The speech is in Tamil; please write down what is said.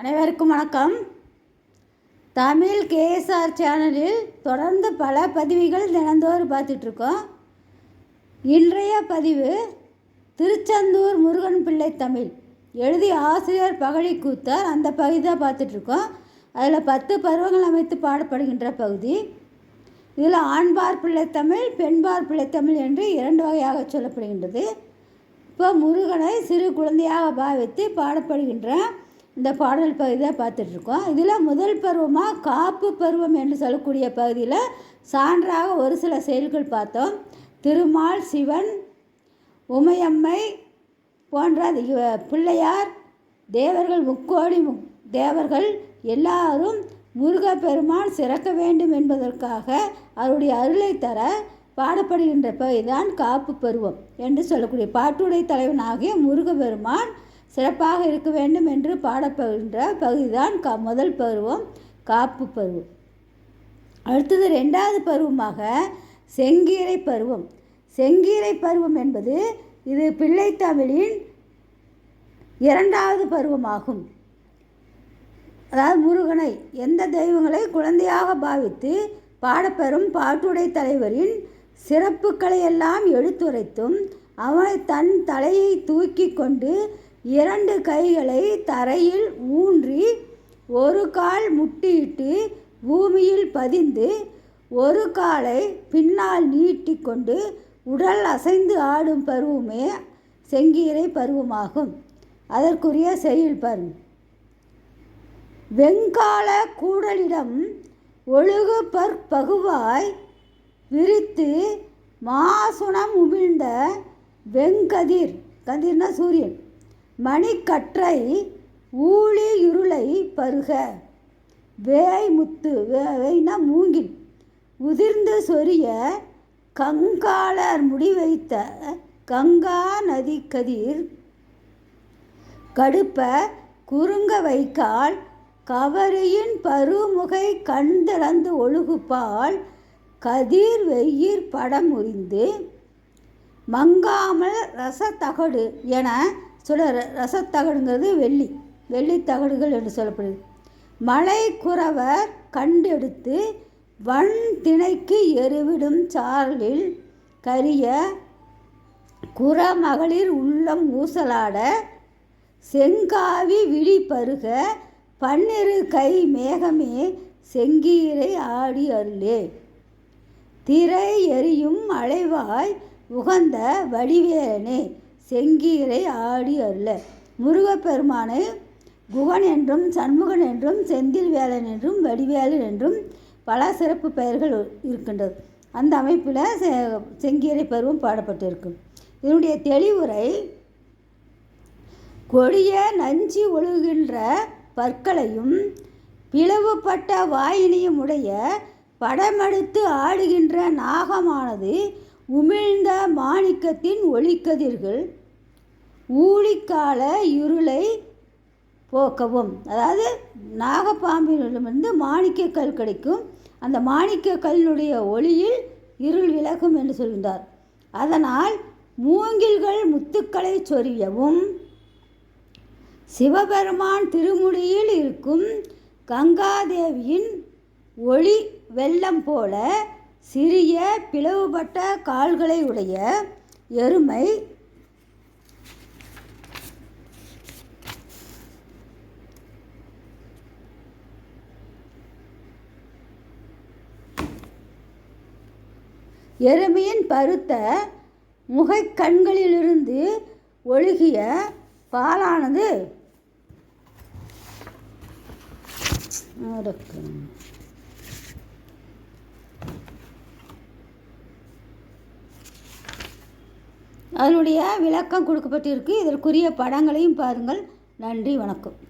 அனைவருக்கும் வணக்கம். தமிழ் கேஎஸ்ஆர் சேனலில் தொடர்ந்து பல பதிவுகள் தினந்தோறும் பார்த்துட்ருக்கோம். இன்றைய பதிவு திருச்செந்தூர் முருகன் பிள்ளை தமிழ். எழுதிய ஆசிரியர் பகழி கூத்தார். அந்த பகுதி தான் பார்த்துட்ருக்கோம். அதில் பத்து பருவங்கள் அமைத்து பாடப்படுகின்ற பகுதி. இதில் ஆண்பார் பிள்ளைத்தமிழ் பெண்பார் பிள்ளைத்தமிழ் என்று இரண்டு வகையாக சொல்லப்படுகின்றது. இப்போ முருகனை சிறு குழந்தையாக பாவித்து பாடப்படுகின்ற இந்த பாடல் பகுதியை பார்த்துட்ருக்கோம். இதில் முதல் பருவமாக காப்பு பருவம் என்று சொல்லக்கூடிய பகுதியில் சான்றாக ஒரு சில செயல்கள் பார்த்தோம். திருமால் சிவன் உமையம்மை போன்ற இவ- பிள்ளையார் தேவர்கள் முக்கோடி முக் தேவர்கள் எல்லாரும் முருகப்பெருமான் சிறக்க வேண்டும் என்பதற்காக அவருடைய அருளை தர பாடப்படுகின்ற பகுதிதான் காப்பு பருவம் என்று சொல்லக்கூடிய பாட்டுடை தலைவனாகிய முருகப்பெருமான் சிறப்பாக இருக்க வேண்டும் என்று பாடப்படுகின்ற பகுதிதான் க முதல் பருவம் காப்பு பருவம். அடுத்தது ரெண்டாவது பருவமாக செங்கீரை பருவம். செங்கீரை பருவம் என்பது இது பிள்ளைத்தமிழின் இரண்டாவது பருவமாகும். அதாவது முருகனை எந்த தெய்வங்களை குழந்தையாக பாவித்து பாடப்பெறும் பாட்டுடை தலைவரின் சிறப்புகளை எல்லாம் எடுத்துரைத்தும் அவனை தன் தலையை தூக்கி கொண்டு இரண்டு கைகளை தரையில் ஊன்றி ஒரு கால் முட்டியிட்டு பூமியில் பதிந்து ஒரு காலை பின்னால் நீட்டிக்கொண்டு உடல் அசைந்து ஆடும் பருவமே செங்கீரை பருவமாகும். அதற்குரிய செயல் பருவம் வெங்கால கூடலிடம் ஒழுகு பற்பகுவாய் விரித்து மாசுணம் உமிழ்ந்த வெங்கதிர். கதிர்னா சூரியன். மணிக்கற்றை ஊழி இருளை பருக. வேய் முத்து வே- வேய்னா மூங்கில். உதிர்ந்து சொரிய கங்காளர் முடி வைத்த கங்கா நதி கதிர். கடுப்ப குறுங்க வைக்கால் கவரியின் பருமுகை கண்திறந்து ஒழுகுப்பால் கதிர் வெயிர் படம் மங்காமல் ரசத்தகடு என சொல்ல ர- ரசத்தகடுங்கிறது வெள்ளி வெள்ளித்தகடுகள் என்று சொல்லப்படுது. மலை குறவர் கண்டெடுத்து வன் திணைக்கு எருவிடும் சாரலில் கரிய குறமகளிர் உள்ளம் ஊசலாட செங்காவி விழி பருக பன்னிரு கை மேகமே செங்கீரை ஆடி அருளே. திரை எரியும் அலைவாய் உகந்த வடிவேலனே. செங்கீரை ஆடி அருள. முருகப்பெருமானை குகன் என்றும் சண்முகன் என்றும் செந்தில் வேலன் என்றும் வடிவேலன் என்றும் பல சிறப்பு பெயர்கள் இருக்கின்றது. அந்த அமைப்பில் செ- செங்கீரை பருவம் பாடப்பட்டிருக்கும். இதனுடைய தெளிவுரை கொடிய நஞ்சி ஒழுகின்ற பற்களையும் பிளவுபட்ட வாயினையும் உடைய படமெடுத்து ஆடுகின்ற நாகமானது உமிழ்ந்த மாணிக்கத்தின் ஒளிக்கதிர்கள் ஊழிக்கால இருளை போக்கவும். அதாவது நாகப்பாம்பிலிருந்து மாணிக்கக்கல் கிடைக்கும். அந்த மாணிக்க மாணிக்கக்கல்லினுடைய ஒளியில் இருள் விலகும் என்று சொல்கின்றார். அதனால் மூங்கில்கள் முத்துக்களை சொரியவும் சிவபெருமான் திருமுடியில் இருக்கும் கங்காதேவியின் ஒளி வெள்ளம் போல சிறிய பிளவுபட்ட கால்களை உடைய எருமை எருமையின் பருத்த முகைக்கண்களிலிருந்து ஒழுகிய பாலானது. அதனுடைய விளக்கம் கொடுக்கப்பட்டிருக்கு. இதற்குரிய படங்களையும் பாருங்கள். நன்றி வணக்கம்.